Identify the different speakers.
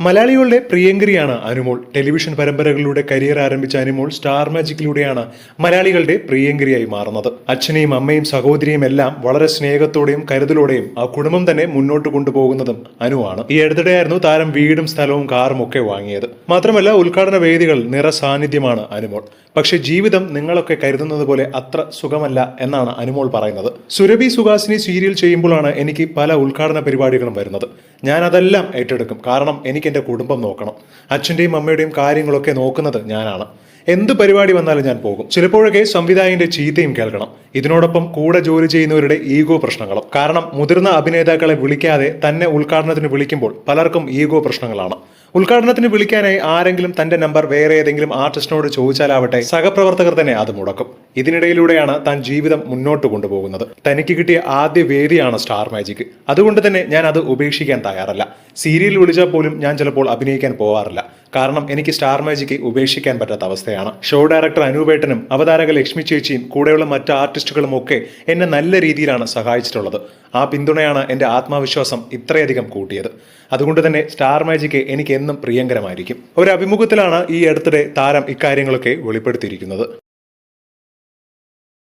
Speaker 1: മലയാളികളുടെ പ്രിയങ്കരിയാണ് അനുമോൾ. ടെലിവിഷൻ പരമ്പരകളിലൂടെ കരിയർ ആരംഭിച്ച അനുമോൾ സ്റ്റാർ മാജിക്കിലൂടെയാണ് മലയാളികളുടെ പ്രിയങ്കരിയായി മാറുന്നത്. അച്ഛനെയും അമ്മയും സഹോദരിയും എല്ലാം വളരെ സ്നേഹത്തോടെയും കരുതലോടെയും ആ കുടുംബം തന്നെ മുന്നോട്ട് കൊണ്ടുപോകുന്നതും അനുവാണ്. ഈ അടുത്തിടെയായിരുന്നു താരം വീടും സ്ഥലവും കാറും ഒക്കെ വാങ്ങിയത്. മാത്രമല്ല ഉദ്ഘാടന വേദികൾ നിറ സാന്നിധ്യമാണ് അനുമോൾ. പക്ഷേ ജീവിതം നിങ്ങളൊക്കെ കരുതുന്നത് പോലെ അത്ര സുഖമല്ല എന്നാണ് അനുമോൾ പറയുന്നത്. സുരഭി സുഹാസിനി സീരിയൽ ചെയ്യുമ്പോഴാണ് എനിക്ക് പല ഉദ്ഘാടന പരിപാടികളും വരുന്നത്. ഞാൻ അതെല്ലാം ഏറ്റെടുക്കും. കാരണം എനിക്ക് എന്റെ കുടുംബം നോക്കണം. അച്ഛന്റെയും അമ്മയുടെയും കാര്യങ്ങളൊക്കെ നോക്കുന്നത് ഞാനാണ്. എന്ത് പരിപാടി വന്നാലും ഞാൻ പോകും. ചിലപ്പോഴൊക്കെ സംവിധായകന്റെ ചീത്തയും കേൾക്കണം. ഇതിനോടൊപ്പം കൂടെ ജോലി ചെയ്യുന്നവരുടെ ഈഗോ പ്രശ്നങ്ങളും. കാരണം മുതിർന്ന അഭിനേതാക്കളെ വിളിക്കാതെ തന്നെ ഉദ്ഘാടനത്തിന് വിളിക്കുമ്പോൾ പലർക്കും ഈഗോ പ്രശ്നങ്ങളാണ്. ഉദ്ഘാടനത്തിന് വിളിക്കാനായി ആരെങ്കിലും തന്റെ നമ്പർ വേറെ ഏതെങ്കിലും ആർട്ടിസ്റ്റിനോട് ചോദിച്ചാലാവട്ടെ സഹപ്രവർത്തകർ തന്നെ അത് മുടക്കും. ഇതിനിടയിലൂടെയാണ് താൻ ജീവിതം മുന്നോട്ട് കൊണ്ടുപോകുന്നത്. തനിക്ക് കിട്ടിയ ആദ്യ വേദിയാണ് സ്റ്റാർ മാജിക്. അതുകൊണ്ട് തന്നെ ഞാൻ അത് ഉപേക്ഷിക്കാൻ തയ്യാറല്ല. സീരിയൽ വിളിച്ചാൽ പോലും ഞാൻ ചിലപ്പോൾ അഭിനയിക്കാൻ പോവാറില്ല. കാരണം എനിക്ക് സ്റ്റാർ മാജിക്ക് ഉപേക്ഷിക്കാൻ പറ്റാത്ത അവസ്ഥയാണ്. ഷോ ഡയറക്ടർ അനൂപേട്ടനും അവതാരക ലക്ഷ്മി ചേച്ചിയും കൂടെയുള്ള മറ്റ് ആർട്ടിസ്റ്റുകളും ഒക്കെ എന്നെ നല്ല രീതിയിലാണ് സഹായിച്ചിട്ടുള്ളത്. ആ പിന്തുണയാണ് എന്റെ ആത്മവിശ്വാസം ഇത്രയധികം കൂട്ടിയത്. അതുകൊണ്ട് തന്നെ സ്റ്റാർ മാജിക്ക് എനിക്ക് എന്നും പ്രിയങ്കരമായിരിക്കും. ഒരു അഭിമുഖത്തിലാണ് ഈ അടുത്തിടെ താരം ഇക്കാര്യങ്ങളൊക്കെ വെളിപ്പെടുത്തിയിരിക്കുന്നത്.